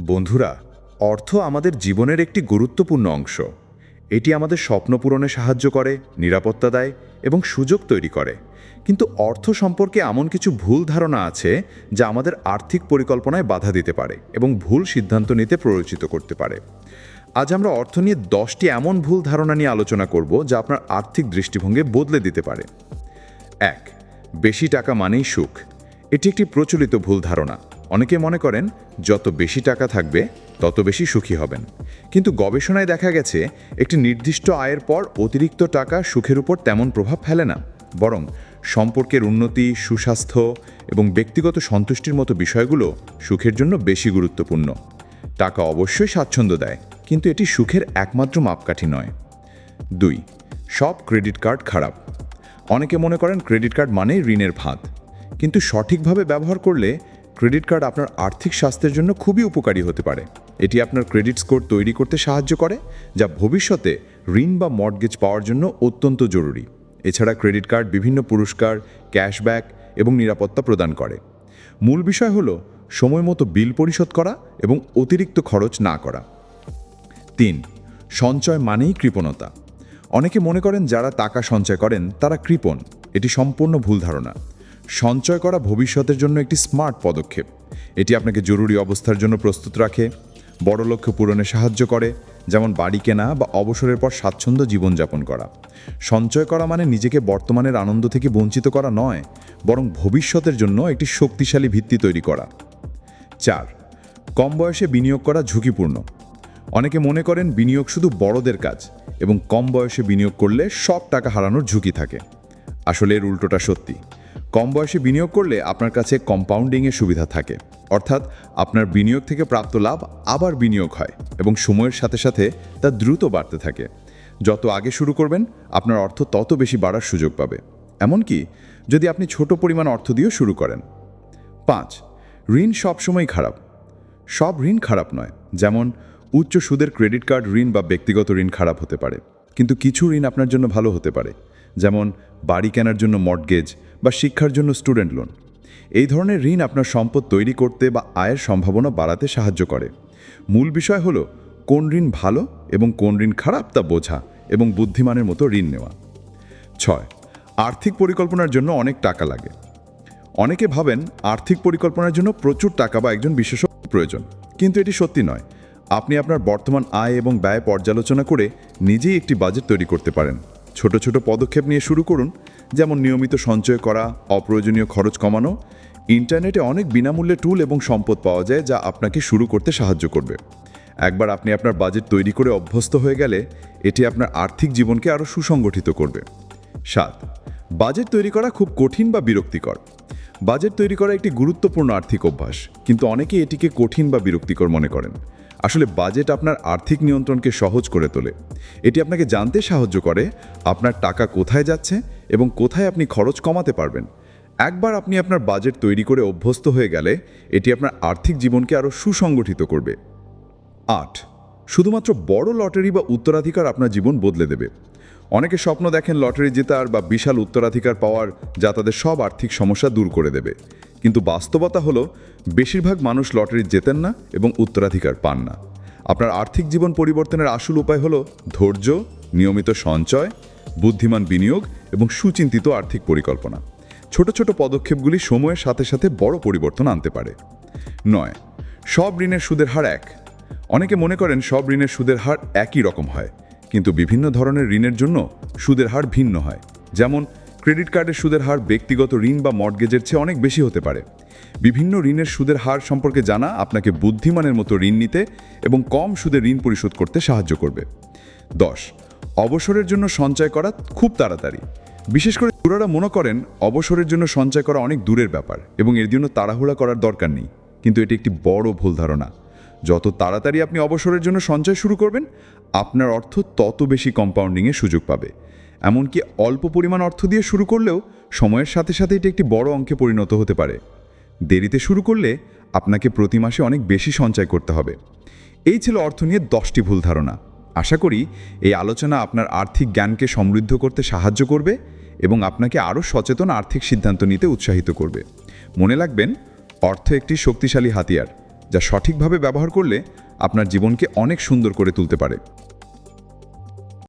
বন্ধুরা, অর্থ আমাদের জীবনের একটি গুরুত্বপূর্ণ অংশ। এটি আমাদের স্বপ্ন পূরণে সাহায্য করে, নিরাপত্তা দেয় এবং সুযোগ তৈরি করে। কিন্তু অর্থ সম্পর্কে এমন কিছু ভুল ধারণা আছে যা আমাদের আর্থিক পরিকল্পনায় বাধা দিতে পারে এবং ভুল সিদ্ধান্ত নিতে প্ররোচিত করতে পারে। আজ আমরা অর্থ নিয়ে দশটি এমন ভুল ধারণা নিয়ে আলোচনা করব যা আপনার আর্থিক দৃষ্টিভঙ্গি বদলে দিতে পারে। এক, বেশি টাকা মানেই সুখ। এটি একটি প্রচলিত ভুল ধারণা। অনেকে মনে করেন, যত বেশি টাকা থাকবে, তত বেশি সুখী হবেন। কিন্তু গবেষণায় দেখা গেছে, একটি নির্দিষ্ট আয়ের পর অতিরিক্ত টাকা সুখের উপর তেমন প্রভাব ফেলে না। বরং সম্পর্কের উন্নতি, সুস্বাস্থ্য এবং ব্যক্তিগত সন্তুষ্টির মতো বিষয়গুলো সুখের জন্য বেশি গুরুত্বপূর্ণ। টাকা অবশ্যই স্বাচ্ছন্দ্য দেয়, কিন্তু এটি সুখের একমাত্র মাপকাঠি নয়। দুই, সব ক্রেডিট কার্ড খারাপ। অনেকে মনে করেন ক্রেডিট কার্ড মানেই ঋণের ভাত। কিন্তু সঠিকভাবে ব্যবহার করলে ক্রেডিট কার্ড আপনার আর্থিক স্বাস্থ্যের জন্য খুবই উপকারী হতে পারে। এটি আপনার ক্রেডিট স্কোর তৈরি করতে সাহায্য করে, যা ভবিষ্যতে ঋণ বা মর্টগেজ পাওয়ার জন্য অত্যন্ত জরুরি। এছাড়া ক্রেডিট কার্ড বিভিন্ন পুরস্কার, ক্যাশব্যাক এবং নিরাপত্তা প্রদান করে। মূল বিষয় হলো সময় মতো বিল পরিশোধ করা এবং অতিরিক্ত খরচ না করা। তিন, সঞ্চয় মানেই কৃপণতা। অনেকে মনে করেন যারা টাকা সঞ্চয় করেন তারা কৃপণ। এটি সম্পূর্ণ ভুল ধারণা। সঞ্চয় করা ভবিষ্যতের জন্য একটি স্মার্ট পদক্ষেপ। এটি আপনাকে জরুরি অবস্থার জন্য প্রস্তুত রাখে, বড় লক্ষ্য পূরণে সাহায্য করে, যেমন বাড়ি কেনা বা অবসরের পর স্বাচ্ছন্দ্য জীবনযাপন করা। সঞ্চয় করা মানে নিজেকে বর্তমানের আনন্দ থেকে বঞ্চিত করা নয়, বরং ভবিষ্যতের জন্য একটি শক্তিশালী ভিত্তি তৈরি করা। চার, কম বয়সে বিনিয়োগ করা ঝুঁকিপূর্ণ। অনেকে মনে করেন বিনিয়োগ শুধু বড়দের কাজ, এবং কম বয়সে বিনিয়োগ করলে সব টাকা হারানোর ঝুঁকি থাকে। আসলে এর উল্টোটা সত্যি। কম বয়সে বিনিয়োগ করলে আপনার কাছে কম্পাউন্ডিংয়ের সুবিধা থাকে। অর্থাৎ আপনার বিনিয়োগ থেকে প্রাপ্ত লাভ আবার বিনিয়োগ হয় এবং সময়ের সাথে সাথে তা দ্রুত বাড়তে থাকে। যত আগে শুরু করবেন, আপনার অর্থ তত বেশি বাড়ার সুযোগ পাবে। এমনকি যদি আপনি ছোট পরিমাণ অর্থ দিয়েও শুরু করেন। পাঁচ, ঋণ সবসময় খারাপ। সব ঋণ খারাপ নয়, যেমন উচ্চ সুদের ক্রেডিট কার্ড ঋণ বা ব্যক্তিগত ঋণ খারাপ হতে পারে। কিন্তু কিছু ঋণ আপনার জন্য ভালো হতে পারে। যেমন বাড়ি কেনার জন্য মর্টগেজ বা শিক্ষার জন্য স্টুডেন্ট লোন। এই ধরনের ঋণ আপনার সম্পদ তৈরি করতে বা আয়ের সম্ভাবনা বাড়াতে সাহায্য করে। মূল বিষয় হলো, কোন ঋণ ভালো এবং কোন ঋণ খারাপ তা বোঝা এবং বুদ্ধিমানের মতো ঋণ নেওয়া। ছয়, আর্থিক পরিকল্পনার জন্য অনেক টাকা লাগে। অনেকে ভাবেন আর্থিক পরিকল্পনার জন্য প্রচুর টাকা বা একজন বিশেষজ্ঞ প্রয়োজন, কিন্তু এটি সত্যি নয়। আপনি আপনার বর্তমান আয় এবং ব্যয় পর্যালোচনা করে নিজেই একটি বাজেট তৈরি করতে পারেন। ছোট ছোট পদক্ষেপ নিয়ে শুরু করুন, যেমন নিয়মিত সঞ্চয় করা, অপ্রয়োজনীয় খরচ কমানো। ইন্টারনেটে অনেক বিনামূল্যে টুল এবং সম্পদ পাওয়া যায় যা আপনাকে শুরু করতে সাহায্য করবে। একবার আপনি আপনার বাজেট তৈরি করে অভ্যস্ত হয়ে গেলে, এটি আপনার আর্থিক জীবনকে আরও সুসংগঠিত করবে। সাত, বাজেট তৈরি করা খুব কঠিন বা বিরক্তিকর। বাজেট তৈরি করা একটি গুরুত্বপূর্ণ আর্থিক অভ্যাস, কিন্তু অনেকে এটিকে কঠিন বা বিরক্তিকর মনে করেন। আসলে বাজেট আপনার আর্থিক নিয়ন্ত্রণকে সহজ করে তোলে। এটি আপনাকে জানতে সাহায্য করে আপনার টাকা কোথায় যাচ্ছে এবং কোথায় আপনি খরচ কমাতে পারবেন। একবার আপনি আপনার বাজেট তৈরি করে অভ্যস্ত হয়ে গেলে এটি আপনার আর্থিক জীবনকে আরও সুসংগঠিত করবে। আট, শুধুমাত্র বড় লটারি বা উত্তরাধিকার আপনার জীবন বদলে দেবে। অনেকে স্বপ্ন দেখেন লটারি জেতার বা বিশাল উত্তরাধিকার পাওয়ার যা তাদের সব আর্থিক সমস্যা দূর করে দেবে। কিন্তু বাস্তবতা হলো, বেশিরভাগ মানুষ লটারি জেতেন না এবং উত্তরাধিকার পান না। আপনার আর্থিক জীবন পরিবর্তনের আসল উপায় হলো ধৈর্য, নিয়মিত সঞ্চয়, বুদ্ধিমান বিনিয়োগ এবং সুচিন্তিত আর্থিক পরিকল্পনা। ছোট ছোট পদক্ষেপগুলি সময়ের সাথে সাথে বড় পরিবর্তন আনতে পারে। নয়, সব ঋণের সুদের হার এক। অনেকে মনে করেন সব ঋণের সুদের হার একই রকম হয়, কিন্তু বিভিন্ন ধরনের ঋণের জন্য সুদের হার ভিন্ন হয়। যেমন ক্রেডিট কার্ডের সুদের হার ব্যক্তিগত ঋণ বা মর্টগেজের চেয়ে অনেক বেশি হতে পারে। বিভিন্ন ঋণের সুদের হার সম্পর্কে জানা আপনাকে বুদ্ধিমানের মতো ঋণ নিতে এবং কম সুদে ঋণ পরিশোধ করতে সাহায্য করবে। দশ, অবসরের জন্য সঞ্চয় করা খুব তাড়াতাড়ি। বিশেষ করে যুবরা মনে করেন, অবসরের জন্য সঞ্চয় করা অনেক দূরের ব্যাপার এবং এর জন্য তাড়াহুড়া করার দরকার নেই। কিন্তু এটি একটি বড় ভুল ধারণা। যত তাড়াতাড়ি আপনি অবসরের জন্য সঞ্চয় শুরু করবেন, আপনার অর্থ তত বেশি কম্পাউন্ডিংয়ের সুযোগ পাবে। এমনকি অল্প পরিমাণ অর্থ দিয়ে শুরু করলেও সময়ের সাথে সাথে এটি একটি বড় অঙ্কে পরিণত হতে পারে। দেরিতে শুরু করলে আপনাকে প্রতি মাসে অনেক বেশি সঞ্চয় করতে হবে। এই ছিল অর্থ নিয়ে দশটি ভুল ধারণা। আশা করি এই আলোচনা আপনার আর্থিক জ্ঞানকে সমৃদ্ধ করতে সাহায্য করবে এবং আপনাকে আরও সচেতন আর্থিক সিদ্ধান্ত নিতে উৎসাহিত করবে। মনে রাখবেন, অর্থ একটি শক্তিশালী হাতিয়ার, যা সঠিকভাবে ব্যবহার করলে আপনার জীবনকে অনেক সুন্দর করে তুলতে পারে।